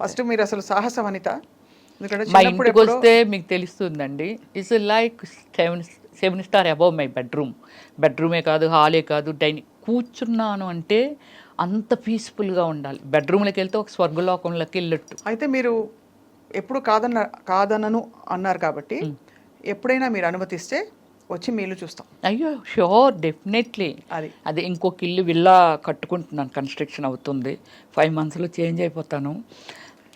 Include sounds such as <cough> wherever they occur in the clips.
First మీరు అసలు సాహస వనిత మా ఇంటికి వస్తే మీకు తెలుస్తుందండి. It's like seven seven star above my bedroom బెడ్రూమే కాదు హాలే కాదు డైనింగ్ కూర్చున్నాను అంటే అంత పీస్ఫుల్గా ఉండాలి. బెడ్రూమ్లోకి వెళ్తే ఒక స్వర్గలోకంలోకి వెళ్ళట్టు. అయితే మీరు ఎప్పుడు కాదన్న కాదనను అన్నారు కాబట్టి ఎప్పుడైనా మీరు అనుమతిస్తే వచ్చి మీ ఇల్లు చూస్తాం. అయ్యో షూర్ డెఫినెట్లీ అది. అది ఇంకొక ఇల్లు విల్లా కట్టుకుంటున్నాను కన్స్ట్రక్షన్ అవుతుంది. ఫైవ్ మంత్స్లో చేంజ్ అయిపోతాను.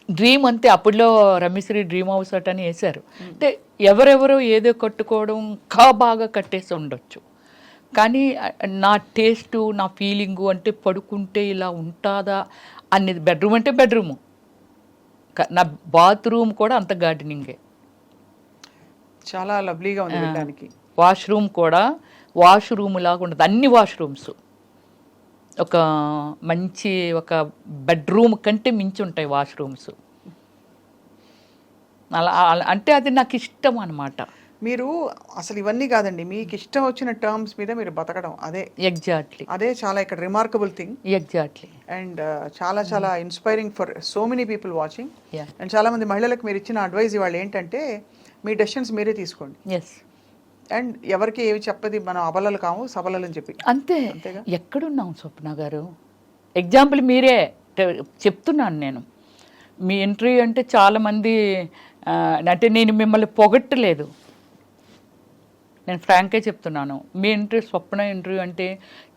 డ్రీమ్ అంతే అప్పుడులో రమేశ్వరి డ్రీమ్ హౌస్ అట్ అని వేశారు. అంటే ఎవరెవరో ఏదో కట్టుకోవడం ఇంకా బాగా కట్టేసి ఉండొచ్చు. కానీ నా టేస్టు నా ఫీలింగు అంటే పడుకుంటే ఇలా ఉంటుందా అనేది బెడ్రూమ్ అంటే బెడ్రూము నా బాత్రూమ్ కూడా అంత గార్డెనింగే చాలా లవ్లీగా ఉంది వినడానికి. వాష్రూమ్ కూడా వాష్రూమ్ లాగా ఉండదు. అన్ని వాష్రూమ్స్. ఒక మంచి ఒక బెడ్రూమ్ కంటే మించి ఉంటాయి వాష్రూమ్స్. అలా అంటే అది నాకు ఇష్టం అనమాట మీరు అసలు ఇవన్నీ కాదండి. మీకు ఇష్టం వచ్చిన టర్మ్స్ మీద మీరు బతకడం. అదే. ఎగ్జాక్ట్లీ అదే చాలా ఇక్కడ రిమార్కబుల్ థింగ్ ఎగ్జాక్ట్లీ అండ్ చాలా చాలా inspiring for so many people watching and చాలా మంది మహిళలకు మీరు ఇచ్చిన అడ్వైజ్ ఇవాళ ఏంటంటే మీ డెసిషన్స్ మీరే తీసుకోండి. ఎస్ అండ్ ఎవరికి ఏవి చెప్పది మనం అబలలు కాము సబలలు అని చెప్పి. అంతే? ఎక్కడున్నాం స్వప్న గారు? ఎగ్జాంపుల్ మీరే చెప్తున్నాను నేను. మీ ఇంటర్వ్యూ అంటే చాలామంది అంటే నేను మిమ్మల్ని పొగట్టలేదు. నేను ఫ్రాంకే చెప్తున్నాను. మీ ఇంటర్వ్యూ స్వప్న ఇంటర్వ్యూ అంటే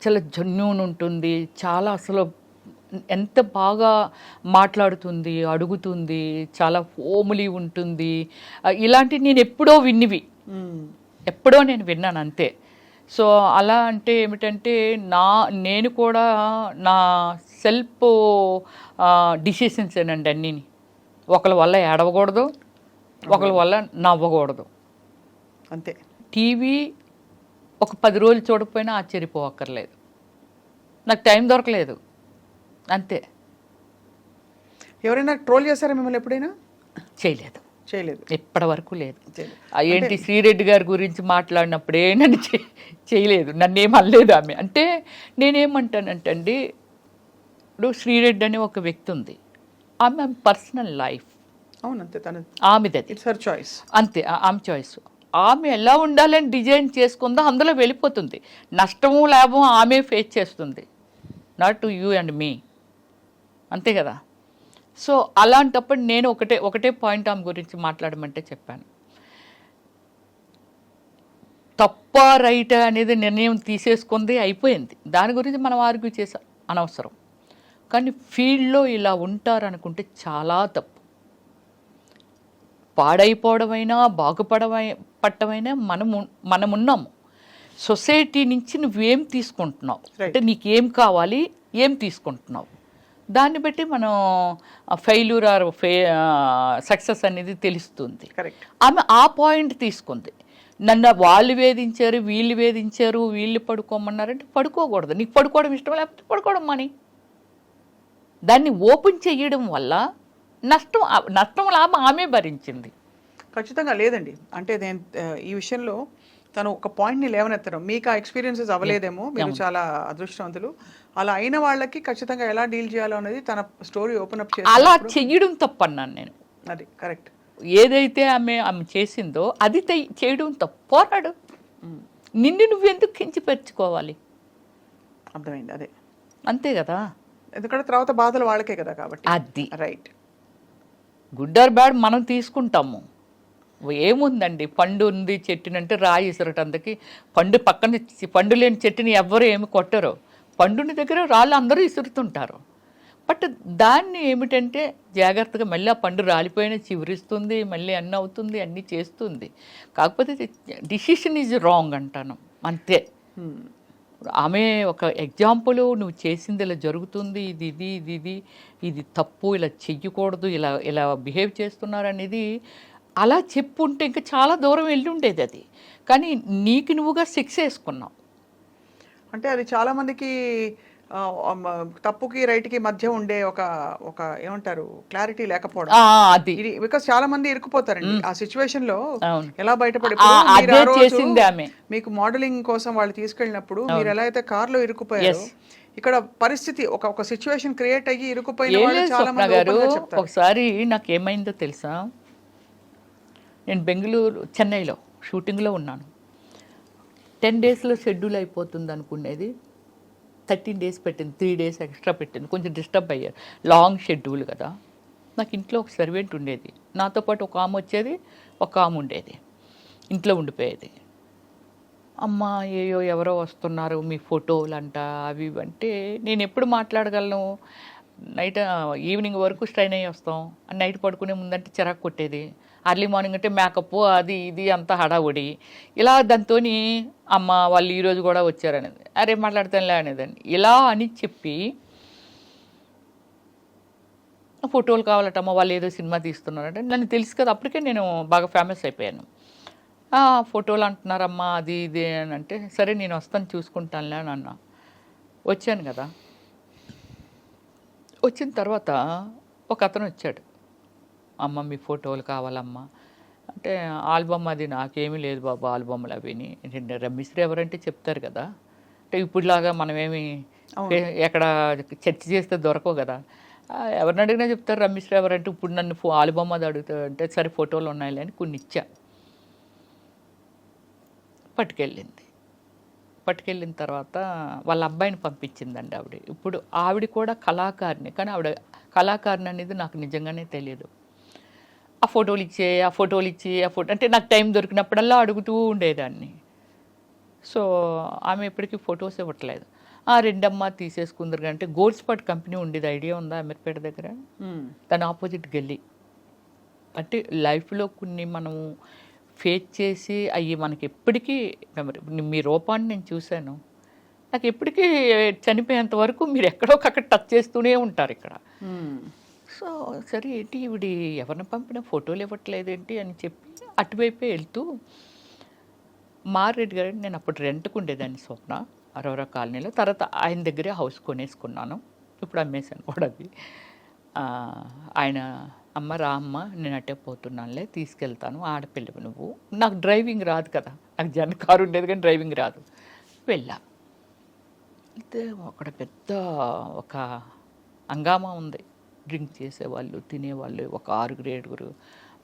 చాలా జన్యూన్ ఉంటుంది చాలా అసలు ఎంత బాగా మాట్లాడుతుంది అడుగుతుంది చాలా హోమ్లీ ఉంటుంది. ఇలాంటివి నేను ఎప్పుడో విన్నివి. ఎప్పుడో నేను విన్నాను అంతే. సో అలా అంటే ఏమిటంటే నా నేను కూడా నా సెల్ఫ్ డిసిషన్స్ ఏనండి అన్నీని. ఒకరి వల్ల ఏడవకూడదు ఒకరి వల్ల నవ్వకూడదు. అంతే. టీవీ ఒక పది రోజులు చూడకపోయినా ఆశ్చర్యపోవక్కర్లేదు. నాకు టైం దొరకలేదు. అంతే. ఎవరైనా ట్రోల్ చేశారా మిమ్మల్ని ఎప్పుడైనా? చేయలేదు. చేయలేదు. ఇప్పటి వరకు లేదు ఏంటి శ్రీరెడ్డి గారి గురించి మాట్లాడినప్పుడే నన్ను చే- చేయలేదు. నన్ను అనలేదు ఆమె. అంటే నేనేమంటానంటే అండి ఇప్పుడు శ్రీరెడ్డి అనే ఒక వ్యక్తి ఉంది. ఆమె పర్సనల్ లైఫ్. అవును అంతే తను ఆమెది ఇట్స్ హర్ చాయిస్ అంతే ఆమె చాయిస్ ఆమె ఎలా ఉండాలని డిజైన్ చేసుకుందో అందులో వెళ్ళిపోతుంది. నష్టము లాభం ఆమె ఫేస్ చేస్తుంది. Not to you and me అంతే కదా? సో అలాంటప్పుడు నేను ఒకటే ఒకటే పాయింట్ ఆమె గురించి మాట్లాడమంటే చెప్పాను. తప్ప రైట్ అనేది నిర్ణయం తీసేసుకుంది అయిపోయింది. దాని గురించి మనం ఆర్గ్యూ చేసా అనవసరం. కానీ ఫీల్డ్లో ఇలా ఉంటారనుకుంటే చాలా తప్పు. పాడైపోవడమైనా బాగుపడమై పట్టమైనా మనము మనమున్నాము. సొసైటీ నుంచి నువ్వేం తీసుకుంటున్నావు? అంటే నీకేం కావాలి ఏం తీసుకుంటున్నావు? దాన్ని బట్టి మనం ఫెయిల్యూర్ ఆర్ ఫే సక్సెస్ అనేది తెలుస్తుంది. ఆమె ఆ పాయింట్ తీసుకుంది. నన్ను వాళ్ళు వేధించారు వీళ్ళు వేధించారు వీళ్ళు పడుకోమన్నారంటే పడుకోకూడదు. నీకు పడుకోవడం ఇష్టం లేకపోతే పడుకోవడం మని. దాన్ని ఓపెన్ చేయడం వల్ల నష్టం నష్టం లాభం ఆమె భరించింది. ఖచ్చితంగా లేదండి. అంటే నేను ఈ విషయంలో తను ఒక పాయింట్ని లేవనెత్తడం. మీకు ఆ ఎక్స్పీరియన్సెస్ అవ్వలేదేమో. మీరు చాలా అదృష్టవంతులు. అలా అయిన వాళ్ళకి ఖచ్చితంగా ఎలా డీల్ చేయాలో అనేది తన స్టోరీ ఓపెన్ అప్ చేసి అలా చెయ్యడం తప్పన్నాను నేను. అది కరెక్ట్ ఏదైతే ఆమె ఆమె చేసిందో అది చేయడం తప్పు పోరాడు నిన్ను నువ్వెందుకు కించిపరుచుకోవాలి? అర్థమైంది అదే. అంతే కదా? ఎందుకంటే తర్వాత బాధలు వాళ్ళకే కదా కాబట్టి. అది. రైట్ గుడ్ ఆర్ బ్యాడ్ మనం తీసుకుంటాము. ఏముందండి? పండు ఉంది చెట్టునంటే రాయి ఇసరటందుకి పండు పక్కన పండు లేని చెట్టుని ఎవ్వరు ఏమి కొట్టరు. పండుని దగ్గర రాళ్ళు అందరూ ఇసురుతుంటారు బట్ దాన్ని ఏమిటంటే జాగ్రత్తగా మళ్ళీ ఆ పండు రాలిపోయిన చివరిస్తుంది మళ్ళీ అన్నీ అవుతుంది అన్నీ చేస్తుంది. కాకపోతే డిసిషన్ ఈజ్ రాంగ్ అంటాను. అంతే. ఆమె ఒక ఎగ్జాంపుల్ నువ్వు చేసింది ఇలా జరుగుతుంది ఇది ఇది ఇది ఇది ఇది తప్పు ఇలా చెయ్యకూడదు ఇలా ఇలా బిహేవ్ చేస్తున్నారు అనేది అలా చెప్పుంటే ఇంకా చాలా దూరం వెళ్ళి ఉండేది అది. కానీ నీకు నువ్వుగా శిక్ష వేసుకున్నావు. అంటే అది చాలా మందికి ఆ, అమ్మ, తప్పుకి రైట్కి మధ్య ఉండే ఒక ఒక ఏమంటారు క్లారిటీ లేకపోవడం. అది. బికాస్ చాలా మంది ఇరుక్కుపోతారండి. ఆ సిచ్యువేషన్లో. ఎలా బయటపడి. మీకు మోడలింగ్ కోసం వాళ్ళు తీసుకెళ్ళినప్పుడు మీరు ఎలా అయితే కార్లో ఇరుక్కుపోయారో ఇక్కడ పరిస్థితి ఒక ఒక సిచ్యువేషన్ క్రియేట్ అయ్యి వాళ్ళు లేదు చాలా మంది ఒకసారి నాకు ఏమైందో తెలుసా? నేను బెంగళూరు చెన్నైలో షూటింగ్లో ఉన్నాను. టెన్ డేస్లో షెడ్యూల్ అయిపోతుంది అనుకునేది. థర్టీన్ డేస్ పెట్టింది త్రీ డేస్ ఎక్స్ట్రా పెట్టింది. కొంచెం డిస్టర్బ్ అయ్యారు. లాంగ్ షెడ్యూల్ కదా. నాకు ఇంట్లో ఒక సర్వెంట్ ఉండేది. నాతో పాటు ఒక ఆమె వచ్చేది ఒక ఆమె ఉండేది. ఇంట్లో ఉండిపోయేది. అమ్మ ఏయో ఎవరో వస్తున్నారు మీ ఫోటోలు అంట అవి అంటే నేను ఎప్పుడు మాట్లాడగలను? నైట్ ఈవినింగ్ వరకు స్ట్రైన్ అయ్యి వస్తాం. నైట్ పడుకునే ముందంటే చిరాకు కొట్టేది. అర్లీ మార్నింగ్ అంటే మేకప్ అది ఇది అంతా హడావుడి. ఇలా దాంతో అమ్మ వాళ్ళు ఈరోజు కూడా వచ్చారనేది. అరే మాట్లాడతానులే అనేదాన్ని. ఇలా అని చెప్పి ఫోటోలు కావాలటమ్మా వాళ్ళు ఏదో సినిమా తీస్తున్నారంటే నన్ను తెలుసు కదా అప్పటికే నేను బాగా ఫేమస్ అయిపోయాను. ఫోటోలు అంటున్నారమ్మా అది ఇది అని అంటే సరే నేను వస్తాను చూసుకుంటానులే అని అన్నా. వచ్చాను కదా. వచ్చిన తర్వాత ఒక అతను వచ్చాడు. అమ్మ మీ ఫోటోలు కావాలమ్మా. అంటే ఆల్బమ్ అది నాకేమీ లేదు బాబు ఆల్బమ్లు అవిని ఏంటంటే రమ్మిశ్రీ ఎవరంటే చెప్తారు కదా. అంటే ఇప్పుడులాగా మనమేమి ఎక్కడ చర్చ చేస్తే దొరకవు కదా. ఎవరిని అడిగినా చెప్తారు రమ్మిశ్రీ ఎవరంటే ఇప్పుడు నన్ను ఫో ఆల్బమ్ అది అడుగుతా అంటే సరే ఫోటోలు ఉన్నాయిలే అని కొన్ని ఇచ్చా పట్టుకెళ్ళింది. పట్టుకెళ్ళిన తర్వాత వాళ్ళ అబ్బాయిని పంపించిందండి ఆవిడ. ఇప్పుడు ఆవిడ కూడా కళాకారిణి. కానీ ఆవిడ కళాకారిణి అనేది నాకు నిజంగానే తెలియదు ఆ ఫోటోలు ఇచ్చే ఆ ఫోటోలు ఇచ్చి ఆ ఫోటో అంటే నాకు టైం దొరికినప్పుడల్లా అడుగుతూ ఉండేదాన్ని. సో ఆమె ఎప్పటికీ ఫొటోస్ ఇవ్వట్లేదు. ఆ రెండమ్మ తీసేసుకుందరు అంటే గోల్డ్ స్పాట్ కంపెనీ ఉండేది. ఐడియా ఉందా అమీర్పేట దగ్గర. దాని ఆపోజిట్ గల్లీ. అంటే లైఫ్లో కొన్ని మనం ఫేస్ చేసి అవి మనకి ఎప్పటికీ మెమరీ మీ రూపాన్ని నేను చూశాను. నాకు ఎప్పటికీ చనిపోయేంత వరకు మీరు ఎక్కడో అక్కడ టచ్ చేస్తూనే ఉంటారు ఇక్కడ. మ్మ్. సో సరే ఏంటి ఇవిడి ఎవరిని పంపిన ఫోటోలు ఇవ్వట్లేదేంటి అని చెప్పి అటువైపే వెళ్తూ మారెడ్డి గారు నేను అప్పుడు రెంట్కు ఉండేదాన్ని స్వప్న. అరవర కాలనీలో. తర్వాత ఆయన దగ్గరే హౌస్ కొనేసుకున్నాను. ఇప్పుడు అమ్మేశాను కూడా అది. ఆయన అమ్మ రా అమ్మ నేను అట్టే పోతున్నానులే తీసుకెళ్తాను ఆడపిల్లవి నువ్వు. నాకు డ్రైవింగ్ రాదు కదా నాకు జన కారు ఉండేది కానీ డ్రైవింగ్ రాదు. వెళ్ళా. అయితే అక్కడ పెద్ద ఒక హంగామా ఉంది. డ్రింక్ చేసేవాళ్ళు తినేవాళ్ళు ఒక ఆరుగురు ఏడుగురు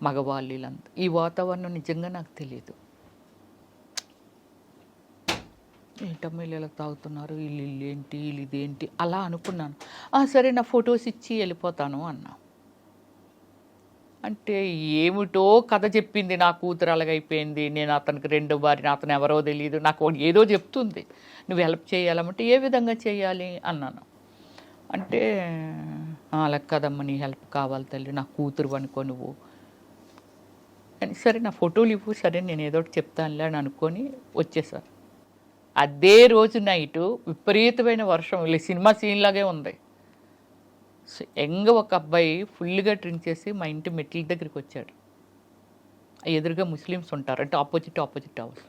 మగవాళ్ళు వీళ్ళంతా. ఈ వాతావరణం నిజంగా నాకు తెలియదు. ఏంటమ్మా వీళ్ళు ఇలా తాగుతున్నారు? వీళ్ళు ఇల్లు ఏంటి? వీళ్ళు ఇదేంటి? అలా అనుకున్నాను. సరే నా ఫొటోస్ ఇచ్చి వెళ్ళిపోతాను అన్నా. అంటే ఏమిటో కథ చెప్పింది నా కూతురు అలాగైపోయింది. నేను అతనికి రెండో భార్య అతను ఎవరో తెలియదు నాకు ఏదో చెప్తుంది. నువ్వు హెల్ప్ చేయాలంటే ఏ విధంగా చేయాలి అన్నాను. అంటే అలా కదమ్మ నీ హెల్ప్ కావాలి తల్లి నా కూతురు అనుకో నువ్వు. అని సరే నా ఫోటోలు ఇవ్వు. సరే నేను ఏదో ఒకటి చెప్తానులే అని అనుకొని వచ్చేసాను అదే రోజు నైటు విపరీతమైన వర్షం. ఇలా సినిమా సీన్ లాగే ఉంది. సో యంగ్ ఒక అబ్బాయి ఫుల్గా డ్రింక్ చేసి మా ఇంటి మెట్ల దగ్గరికి వచ్చాడు. ఎదురుగా ముస్లిమ్స్ ఉంటారు. అంటే ఆపోజిట్ ఆపోజిట్ హౌస్.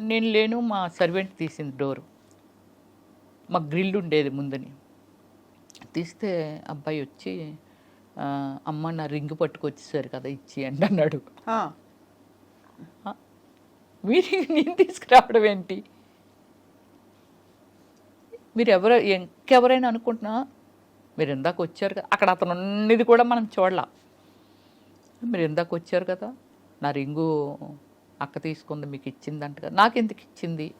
నేను లేను మా సర్వెంట్ తీసింది డోరు. మా గ్రిల్ ఉండేది ముందని. తీస్తే అబ్బాయి వచ్చి "ఆ, అమ్మ నా రింగ్ పట్టుకొచ్చేసారు కదా ఇచ్చి అండి అన్నాడు. మీరు నేను తీసుకురావడం ఏంటి? మీరు ఎవరు ఇంకెవరైనా అనుకుంటున్నా మీరు ఇందాక వచ్చారు కదా అక్కడ అతను ఉన్నది కూడా మనం చూడలా. మీరు ఇందాక వచ్చారు కదా నా రింగు అక్క తీసుకుంది మీకు ఇచ్చిందంట కదా నాకు ఎందుకు ఇచ్చింది?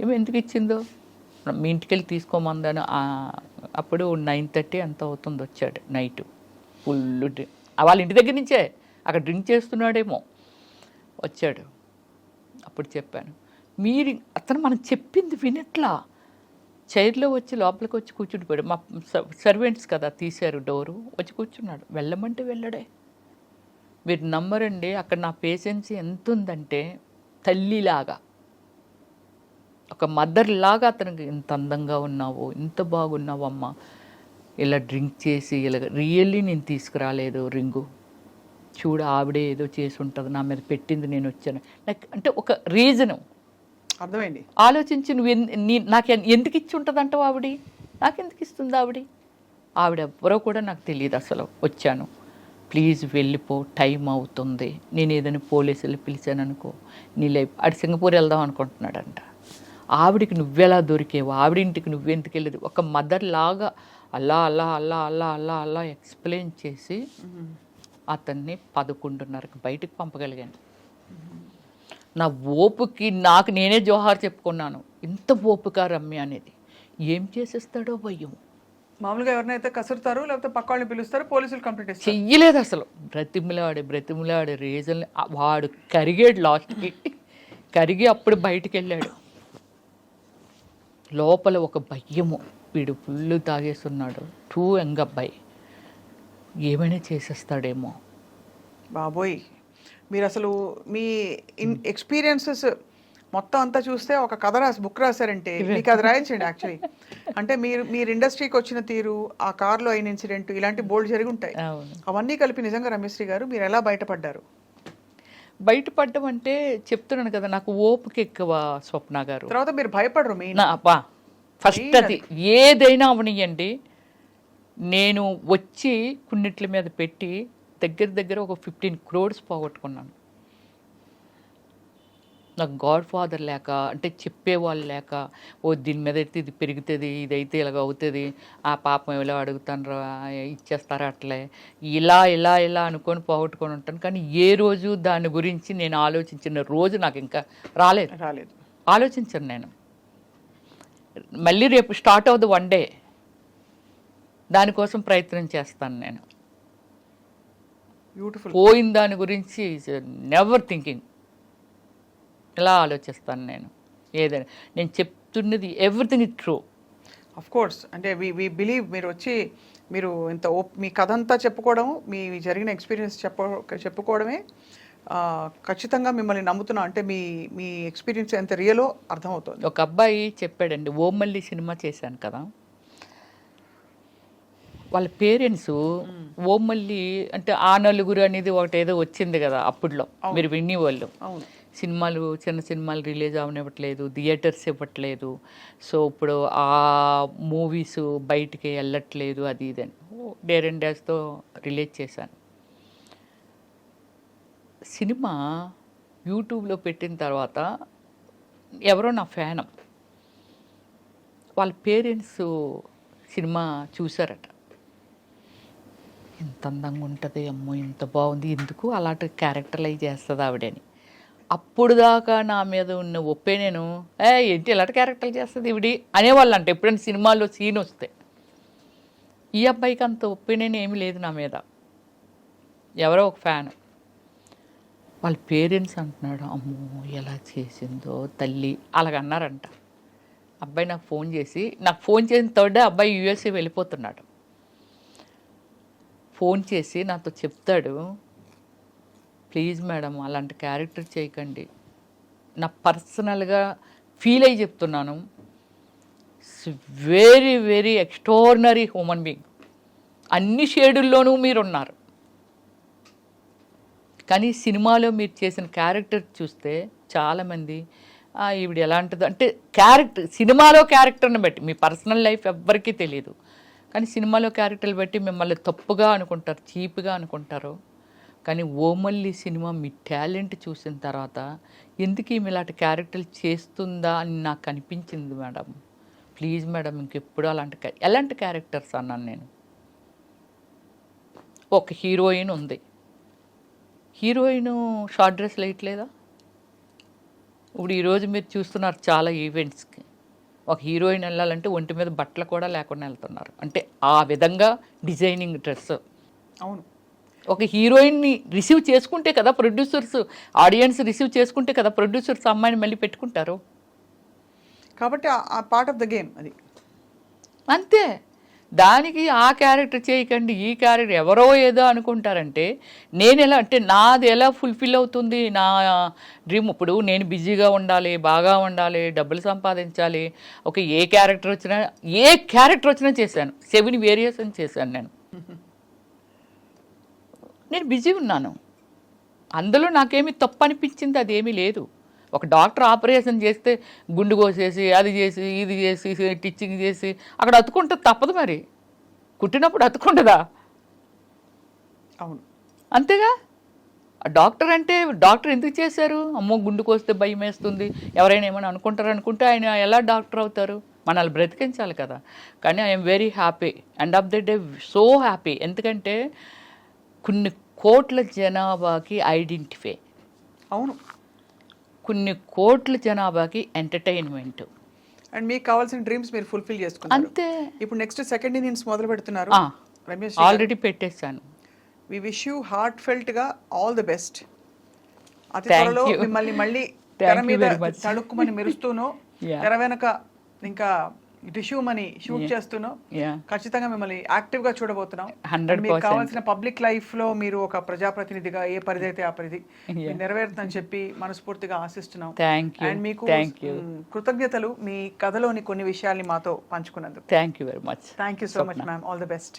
ఏమో ఎందుకు ఇచ్చిందో? మీ ఇంటికి వెళ్ళి తీసుకోమందాను అప్పుడు నైన్ థర్టీ ఎంత అవుతుంది వచ్చాడు నైట్. ఫుల్ వాళ్ళ ఇంటి దగ్గర నుంచే అక్కడ డ్రింక్ చేస్తున్నాడేమో వచ్చాడు. అప్పుడు చెప్పాను. మీరు అతను మనం చెప్పింది వినట్లా. చైర్లో వచ్చి లోపలికి వచ్చి కూర్చుండిపోయాడు. మా సర్వెంట్స్ కదా తీశారు డోరు. వచ్చి కూర్చున్నాడు. వెళ్ళమంటే వెళ్ళడే. మీరు నమ్మరండి అక్కడ నా పేషెన్స్ ఎంత ఉందంటే తల్లిలాగా. ఒక మదర్ లాగా అతనికి ఇంత అందంగా ఉన్నావు ఇంత బాగున్నావు అమ్మ ఇలా డ్రింక్ చేసి ఇలా రియల్లీ నేను తీసుకురాలేదు రింగు. చూడు ఆవిడే ఏదో చేసి ఉంటుంది నా మీద పెట్టింది నేను వచ్చాను. నాకు అంటే ఒక రీజను. అర్థమైంది. ఆలోచించి నువ్వు నాకు ఎందుకు ఇచ్చి ఉంటుంది అంటావు ఆవిడ? నాకెందుకు ఇస్తుంది ఆవిడ? ఆవిడ ఎవరో కూడా నాకు తెలియదు అసలు. వచ్చాను. ప్లీజ్ వెళ్ళిపో టైం అవుతుంది. నేను ఏదైనా పోలీసులు పిలిచాను అనుకో నీ లైఫ్ అటు సింగపూర్ వెళ్దాం అనుకుంటున్నాడంట. ఆవిడికి నువ్వెలా దొరికేవు ఆవిడింటికి నువ్వెందుకు వెళ్ళేది? ఒక మదర్ లాగా అలా అలా అలా అలా అలా అలా ఎక్స్ప్లెయిన్ చేసి అతన్ని పదకొండున్నరకు బయటకు పంపగలిగాను. నా ఓపుకి నాకు నేనే జోహార్ చెప్పుకున్నాను. ఇంత ఓపుక రమ్య అనేది. ఏం చేసేస్తాడో భయం. మామూలుగా ఎవరినైతే కసురుతారు లేకపోతే పక్క వాళ్ళని పిలుస్తారు పోలీసులు కంప్లీట్ చెయ్యలేదు అసలు. బ్రతిమిలాడి బ్రతిమిలాడి రీజన్ వాడు కరిగాడు లాస్ట్కి. కరిగి అప్పుడు బయటికి వెళ్ళాడు లోపల ఒక భయము. వీడు ఫుల్ తాగేస్తున్నాడు. టూ యంగ్ అబ్బాయి. ఏమైనా చేసేస్తాడేమో. బాబోయ్. మీరు అసలు మీ ఇన్ ఎక్స్పీరియన్సెస్ మొత్తం అంతా చూస్తే ఒక కథ రాసి బుక్ రాశారంటే మీకు అది రాయించండి యాక్చువల్లీ అంటే మీరు మీరు ఇండస్ట్రీకి వచ్చిన తీరు ఆ కార్లో అయిన ఇన్సిడెంట్ ఇలాంటి బోల్డ్ జరిగి ఉంటాయి అవును. అవన్నీ కలిపి నిజంగా రమేశ్రీ గారు మీరు ఎలా బయటపడ్డారు? బయటపడ్డం అంటే చెప్తున్నాను కదా నాకు ఓపిక ఎక్కువ స్వప్న గారు. తర్వాత మీరు భయపడరు అబ్బా ఫస్ట్ అది. ఏదైనా అవనియండి. నేను వచ్చి కున్నిట్ల మీద పెట్టి దగ్గర దగ్గర ఒక ఫిఫ్టీన్ క్రోడ్స్ పోగొట్టుకున్నాను. నాకు గాడ్ ఫాదర్ లేక అంటే చెప్పేవాళ్ళు లేక ఓ దీని మీద అయితే ఇది పెరుగుతుంది ఇదైతే ఇలాగ అవుతుంది ఆ పాపం ఇలా అడుగుతాను ఇచ్చేస్తారా అట్లే ఇలా ఇలా ఇలా అనుకొని పోగొట్టుకొని ఉంటాను. కానీ ఏ రోజు దాని గురించి నేను ఆలోచించిన రోజు నాకు ఇంకా రాలేదు. రాలేదు. ఆలోచించను నేను. మళ్ళీ రేపు స్టార్ట్ అవుదు వన్ డే. దానికోసం ప్రయత్నం చేస్తాను నేను. బ్యూటిఫుల్ పోయిన దాని గురించి నెవర్ థింకింగ్ ఇలా ఆలోచిస్తాను నేను. ఏదైనా నేను చెప్తున్నది everything it true of course అంటే వి వి బిలీవ్ మీరు వచ్చి మీరు ఇంత ఓప్ మీ కథ అంతా చెప్పుకోవడం మీ జరిగిన ఎక్స్పీరియన్స్ చెప్ప చెప్పుకోవడమే ఖచ్చితంగా మిమ్మల్ని నమ్ముతున్నా. అంటే మీ మీ ఎక్స్పీరియన్స్ ఎంత రియలో అర్థమవుతుంది. ఒక అబ్బాయి చెప్పాడండి ఓమల్లి సినిమా చేశాను కదా. వాళ్ళ పేరెంట్స్ ఓమల్లి అంటే ఆ నలుగురు అనేది ఒకటి ఏదో వచ్చింది కదా అప్పుడులో మీరు వినేవాళ్ళు. సినిమాలు చిన్న సినిమాలు రిలీజ్ అవనివ్వట్లేదు థియేటర్స్ ఇవ్వట్లేదు. సో ఇప్పుడు ఆ మూవీస్ బయటికి వెళ్ళట్లేదు అది ఇది అని. డేర్ అండ్ డాష్తో రిలీజ్ చేశాను. సినిమా యూట్యూబ్లో పెట్టిన తర్వాత ఎవరో నా ఫ్యాన్. వాళ్ళ పేరెంట్స్ సినిమా చూసారట ఇంత అందంగా ఉంటుంది అమ్మో ఇంత బాగుంది ఎందుకు అలాంటి క్యారెక్టర్లైజ్ చేస్తుంది ఆవిడని. అప్పుడు దాకా నా మీద ఉన్న ఒప్పే నేను ఏ ఏంటి ఇలాంటి క్యారెక్టర్లు చేస్తుంది ఇవిడి అనేవాళ్ళు అంటే ఎప్పుడైనా సినిమాల్లో సీన్ వస్తే. ఈ అబ్బాయికి అంత ఒపీనియన్ ఏమీ లేదు నా మీద. ఎవరో ఒక ఫ్యాన్ వాళ్ళ పేరెంట్స్ అంటున్నాడు అమ్మో ఎలా చేసిందో తల్లి అలాగన్నారంట అబ్బాయి నాకు ఫోన్ చేసి నాకు ఫోన్ చేసిన థర్డ్ డే అబ్బాయి యూఎస్ఏ వెళ్ళిపోతున్నాడు. ఫోన్ చేసి నాతో చెప్తాడు ప్లీజ్ మేడం అలాంటి క్యారెక్టర్ చేయకండి. నా పర్సనల్గా ఫీల్ అయ్యి చెప్తున్నాను. Very very extraordinary human being అన్ని షేడుల్లోనూ మీరు ఉన్నారు కానీ సినిమాలో మీరు చేసిన క్యారెక్టర్ చూస్తే చాలామంది ఈవిడ ఎలాంటిదో అంటే క్యారెక్టర్ సినిమాలో క్యారెక్టర్ని బట్టి మీ పర్సనల్ లైఫ్ ఎవ్వరికీ తెలియదు కానీ సినిమాలో క్యారెక్టర్లు బట్టి మిమ్మల్ని తప్పుగా అనుకుంటారు చీప్గా అనుకుంటారు. కానీ ఓమల్లి సినిమా మీ టాలెంట్ చూసిన తర్వాత ఎందుకు ఈమె ఇలాంటి క్యారెక్టర్లు చేస్తుందా అని నాకు అనిపించింది మేడం. ప్లీజ్ మేడం ఇంకెప్పుడు అలాంటి ఎలాంటి క్యారెక్టర్స్ అన్నాను నేను. ఒక హీరోయిన్ ఉంది. హీరోయిన్ షార్ట్ డ్రెస్ వేయట్లేదా? ఇప్పుడు ఈరోజు మీరు చూస్తున్నారు చాలా ఈవెంట్స్కి ఒక హీరోయిన్ వెళ్ళాలంటే ఒంటి మీద బట్టలు కూడా లేకుండా వెళ్తున్నారు. అంటే ఆ విధంగా డిజైనింగ్ డ్రెస్. అవును. ఒక హీరోయిన్ని రిసీవ్ చేసుకుంటే కదా ప్రొడ్యూసర్స్ ఆడియన్స్ రిసీవ్ చేసుకుంటే కదా ప్రొడ్యూసర్స్ అమ్మాయిని మళ్ళీ పెట్టుకుంటారు? కాబట్టి ఆ పార్ట్ ఆఫ్ ద గేమ్ అది. అంతే. దానికి ఆ క్యారెక్టర్ చేయకండి ఈ క్యారెక్టర్ ఎవరో ఏదో అనుకుంటారంటే నేను ఎలా అంటే నాది ఎలా ఫుల్ఫిల్ అవుతుంది? నా డ్రీమ్ ఇప్పుడు నేను బిజీగా ఉండాలి బాగా ఉండాలి డబ్బులు సంపాదించాలి ఒక ఏ క్యారెక్టర్ వచ్చినా ఏ క్యారెక్టర్ వచ్చినా చేశాను. సెవెన్ వేరియేషన్ చేశాను నేను. నేను బిజీ ఉన్నాను. అందులో నాకేమీ తప్పు అనిపించింది అదేమీ లేదు. ఒక డాక్టర్ ఆపరేషన్ చేస్తే గుండు కోసేసి అది చేసి ఇది చేసి టిచ్చింగ్ చేసి అక్కడ అతుకుంటే తప్పదు మరి. కుట్టినప్పుడు అతుకుంటుందా అవును. అంతేగా? ఆ డాక్టర్ అంటే డాక్టర్ ఎందుకు చేశారు? అమ్మో గుండుకు వస్తే భయం వేస్తుంది. ఎవరైనా ఏమైనా అనుకుంటారు అనుకుంటే ఆయన ఎలా డాక్టర్ అవుతారు? మనల్ని బ్రతికించాలి కదా. కానీ I'm very happy. End of the day so happy. ఎందుకంటే కొన్ని కోట్ల జనాభాకి ఐడెంటిఫై. అవును. కొన్ని కోట్ల జనాభాకి ఎంటర్టైన్మెంట్ అండ్ మీకు కావాల్సిన డ్రీమ్స్ మీరు ఫుల్ఫిల్ చేసుకున్నారు అంతే ఇప్పుడు నెక్స్ట్ సెకండ్ ఇన్నింగ్స్ మొదలు పెడుతున్నారు. రమేష్ ఆల్రెడీ పెట్టేశాను వి విష్ యూ హార్ట్ ఫెల్ట్గా ఆల్ ది బెస్ట్ అతి త్వరలో. మిమ్మల్ని మళ్ళీ తెర మీద. తడుక్కుమని మెరుస్తూనో. <laughs> తెర వెనక ఇంకా టిష్యూమని షూట్ చేస్తూనో యా ఖచ్చితంగా మిమ్మల్ని యాక్టివ్గా చూడబోతున్నాం. 100% And మీకు కావాల్సిన పబ్లిక్ లైఫ్లో మీరు ఒక ప్రజాప్రతినిధిగా ఏ పరిధి అయితే ఆ పరిధి నెరవేరుతుందని చెప్పి మనస్ఫూర్తిగా ఆశిస్తున్నాం. అండ్ మీకు కృతజ్ఞతలు మీ కథలోని కొన్ని విషయాల్ని మాతో పంచుకున్నందుకు. Thank you very much thank you so much ma'am all the best